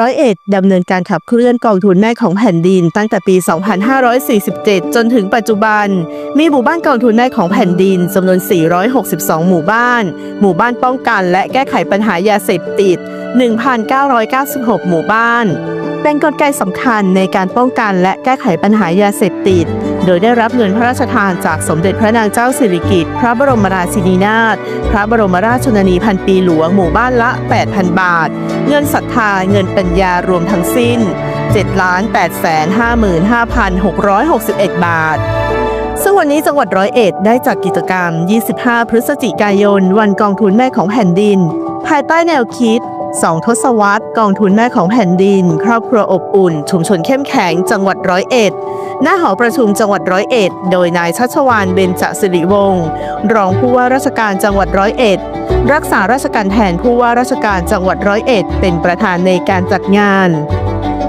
ร้อยเอ็ดดำเนินการขับเคลื่อนกองทุนแม่ของแผ่นดิน ตั้งแต่ปี 2547 จนถึงปัจจุบัน มีหมู่บ้านกองทุนแม่ของแผ่นดินจำนวน 462 หมู่บ้าน หมู่บ้านป้องกันและแก้ไขปัญหายาเสพติด 1,996 หมู่บ้าน เป็นกลไกสำคัญในการป้องกันและแก้ไขปัญหายาเสพติด โดยได้รับเงินพระราชทานจากสมเด็จพระนางเจ้าสิริกิติ์พระบรมราชินีนาถพระบรมราชชนนีพันปีหลวงหมู่บ้านละ 8,000 บาท เงินศรัทธาเงินปัญญารวมทั้งสิ้น 7,855,661 บาทซึ่งวันนี้จังหวัดร้อยเอ็ดได้จัดกิจกรรม 25 พฤศจิกายน วันกองทุนแม่ของแผ่นดิน ภายใต้แนวคิด 2 ทศวรรษกองทุนแม่ของแผ่นดิน ครอบครัวอบอุ่น ชุมชนเข้มแข็ง จังหวัดร้อยเอ็ด หน้าหอประชุมจังหวัดร้อยเอ็ด โดยนายชัชวานเบญจสิริวงศ์รองผู้ว่าราชการจังหวัดร้อยเอ็ด รักษาราชการแทนผู้ว่าราชการจังหวัดร้อยเอ็ด เป็นประธานในการจัดงาน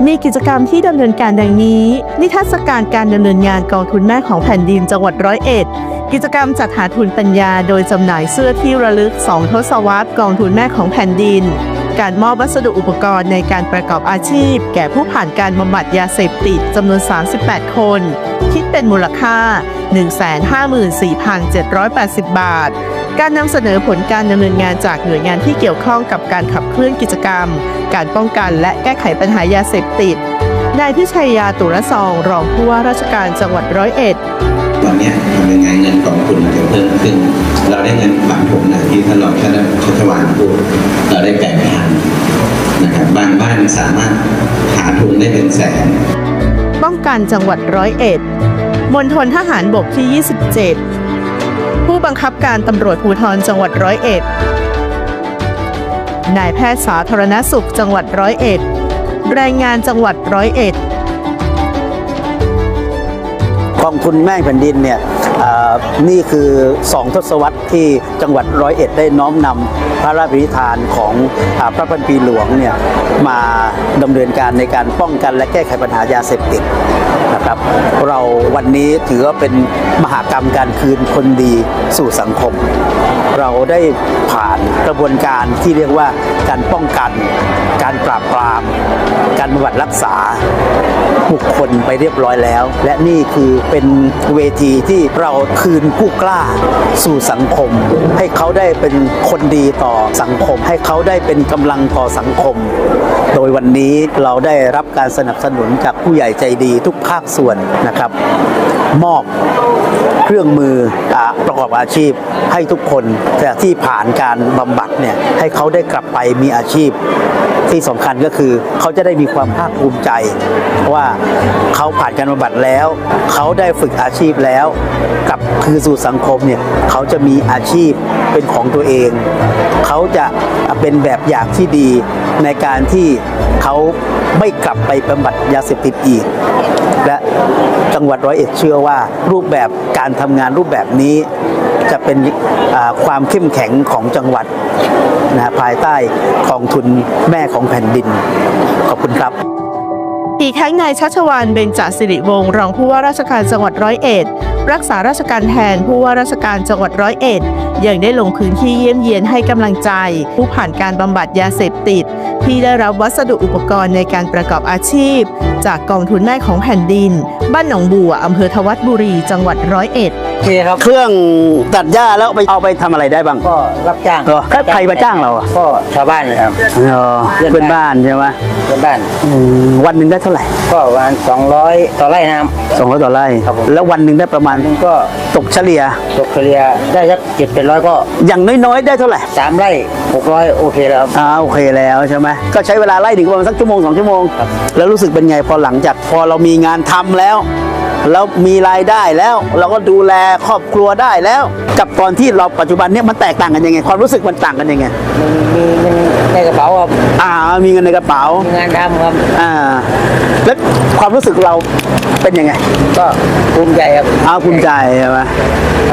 มีกิจกรรมที่ดำเนินการดังนี้ นิทรรศการการดำเนินงานกองทุนแม่ของแผ่นดินจังหวัดร้อยเอ็ด กิจกรรมจัดหาทุนปัญญาโดยจำหน่ายเสื้อที่ระลึก 2 ทศวรรษกองทุนแม่ของแผ่นดิน การมอบวัสดุอุปกรณ์ในการประกอบอาชีพ แก่ผู้ผ่านการบำบัดยาเสพติดจำนวน 38 คน คิดเป็นมูลค่า 154,780 บาท การนำเสนอผลการดำเนินงานจากหน่วยงานที่เกี่ยวข้องกับการขับเคลื่อนกิจกรรม การป้องกันและแก้ไขปัญหายาเสพติดนายพิชัยยาตุรซอง รองผู้ว่าราชการจังหวัดร้อยเอ็ด ตอนนี้ทำยังไงเงินกองทุนจะเพิ่มขึ้น เราได้เงินปันผลนะที่ท่านรองท่านชัชวานพูดเราได้แปดพันนะครับบางบ้านสามารถหาทุนได้เป็นแสน ป้องกันจังหวัดร้อยเอ็ดมณฑลทหารบกที่ 27 ผู้บังคับการตำรวจภูธรจังหวัดร้อยเอ็ดนายแพทย์สาธารณสุขจังหวัดร้อยเอ็ดแรงงานจังหวัดร้อยเอ็ด กองทุนแม่แผ่นดินเนี่ยนี่คือสองทศวรรษที่ จังหวัดร้อยเอ็ดได้น้อมนำพระราชปณิธานของอพระพันปีหลวงเนี่ยมาดำเนินการในการป้องกันและแก้ไขปัญหายาเสพติดนะครับ เราวันนี้ถือว่าเป็นมหากรรมการคืนคนดีสู่สังคม เราได้ผ่านกระบวนการที่เรียกว่าการป้องกัน การปราบปราม การบำบัดรักษาบุคคลไปเรียบร้อยแล้ว และนี่คือเป็นเวทีที่เราคืนผู้กล้าสู่สังคมให้เขาได้เป็นคนดีต่อสังคม ให้เขาได้เป็นกำลังต่อสังคม โดยวันนี้เราได้รับการสนับสนุนจากผู้ใหญ่ใจดีทุกภาคส่วนนะครับ มอบเครื่องมือประกอบอาชีพให้ทุกคนแต่ที่ผ่านการบำบัดเนี่ยให้เขาได้กลับไปมีอาชีพที่สำคัญก็คือเขาจะได้มีความภาคภูมิใจ ว่าเขาผ่านการบำบัดแล้ว เขาได้ฝึกอาชีพแล้วกลับคือสู่สังคมเนี่ยเขาจะมีอาชีพเป็นของตัวเอง เขาจะเป็นแบบอย่างที่ดีในการที่เขาไม่กลับไปบำบัดยาเสพติดอีก และ จังหวัดร้อยเอ็ดเชื่อว่ารูปแบบการทำงานรูปแบบนี้จะเป็นความเข้มแข็งของจังหวัดนะภายใต้กองทุนแม่ของแผ่นดิน ขอบคุณครับ อีกทั้งนายชัชวานเบญจสิริวงศ์รองผู้ว่าราชการจังหวัดร้อยเอ็ดรักษาราชการแทนผู้ว่าราชการจังหวัดร้อยเอ็ดยังได้ลงพื้นที่เยี่ยมเยียนให้กำลังใจ ผู้ผ่านการบำบัดยาเสพติด ที่ได้รับวัสดุอุปกรณ์ในการประกอบอาชีพ จากกองทุนแม่ของแผ่นดิน บ้านหนองบัวอำเภอทวัดบุรีจังหวัดร้อยเอ็ด เคครับ เครื่องตัดหญ้าแล้วไปเอาไปทำอะไรได้บ้างก็รับจ้างเหรอใครมาจ้างเราอะก็ชาวบ้านเลยครับ อ๋อเพื่อนเพื่อนบ้านใช่ไหมชาวบ้าน อืมวันหนึ่งได้เท่าไหร่ก็ประมาณ200 ต่อไร่นะครับ สองร้อยต่อไร่ครับผม แล้ววันหนึ่งได้ประมาณนึงก็ตกเฉลี่ย ตกเฉลี่ยได้สักเจ็ดเป็นร้อยก็อย่างน้อยๆได้เท่าไหร่สามไร่หกร้อยโอเคแล้วครับ อ่าโอเคแล้วใช่ไหมก็ใช้เวลาไล่ถึงประมาณสักชั่วโมงสองชั่วโมง ครับ แล้วรู้สึกเป็นไงพอหลังจากพอเรามีงานทำแล้ว แล้วมีรายได้แล้ว เราก็ดูแลครอบครัวได้แล้ว กับตอนที่เราปัจจุบันเนี้ยมันแตกต่างกันยังไง ความรู้สึกมันต่างกันยังไงมันมีเงินในกระเป๋าครับอ่า มีเงินในกระเป๋ามีงานทำครับอ่าแล้วความรู้สึกเราเป็นยังไง ก็ภูมิใจครับอ้าวภูมิใจใช่ไหม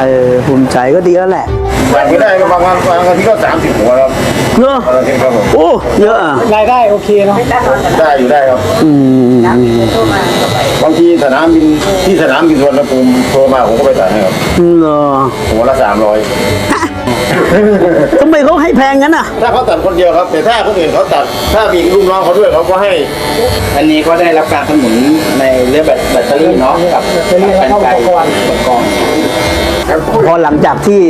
เออภูมิใจก็ดีแล้วแหละวันไม่ได้ก็บางวันบางอาทิตย์ก็สามสิบหัวครับเนอะบางอาทิตย์ครับผมโอ้เยอะอะรายได้โอเคเนาะได้อยู่ได้ครับ อืม บางทีสนามบินที่สนามบินสุวรรณภูมิโทรมาผมก็ไปจ่ายให้ครับเหรอหัวละสามร้อยทำไมเขาให้แพงงั้นอะ ถ้าเขาตัดคนเดียวครับ แต่ถ้าคนอื่นเขาตัด ถ้ามีลูกน้องเขาด้วยเขาก็ให้ อันนี้ก็ได้รับการสนับสนุนในเรื่องแบตแบตเตอรี่เนาะกับแบตเตอรี่แล้วก็อุปกรณ์อุปกรณ์พอหลังจากที่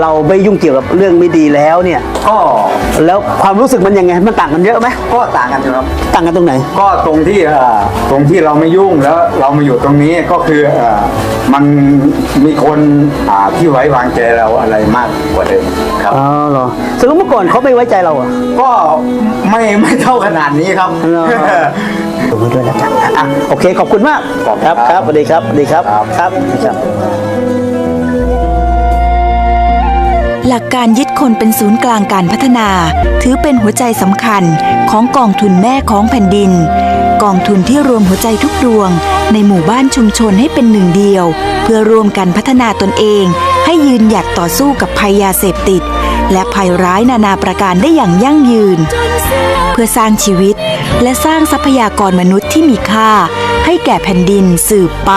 เราไม่ยุ่งเกี่ยวกับเรื่องไม่ดีแล้วเนี่ย ก็แล้วความรู้สึกมันยังไงมันต่างกันเยอะไหมก็ต่างกันอยู่ครับต่างกันตรงไหน ก็ตรงที่เอ่อตรงที่เราไม่ยุ่งแล้วเรามาอยู่ตรงนี้ก็คือเอ่อมันมีคนอ่าที่ไว้วางใจเราอะไรมากกว่าเดิมครับ อ๋อเหรอสมมติเมื่อก่อนเขาไม่ไว้ใจเราอะ ก็ไม่ไม่เท่าขนาดนี้ครับ เหรอตรงนี้ด้วยนะจ๊ะอะโอเคขอบคุณมากครับครับสวัสดีครับสวัสดีครับครับ ครับ หลักการยึดคนเป็นศูนย์กลางการพัฒนา ถือเป็นหัวใจสำคัญของกองทุนแม่ของแผ่นดิน กองทุนที่รวมหัวใจทุกดวง ในหมู่บ้านชุมชนให้เป็นหนึ่งเดียว เพื่อร่วมกันพัฒนาตนเอง ให้ยืนหยัดต่อสู้กับภัยยาเสพติด และภัยร้ายนานาประการได้อย่างยั่งยืน เพื่อสร้างชีวิตและสร้างทรัพยากรมนุษย์ที่มีค่า ให้แก่แผ่นดินสืบไป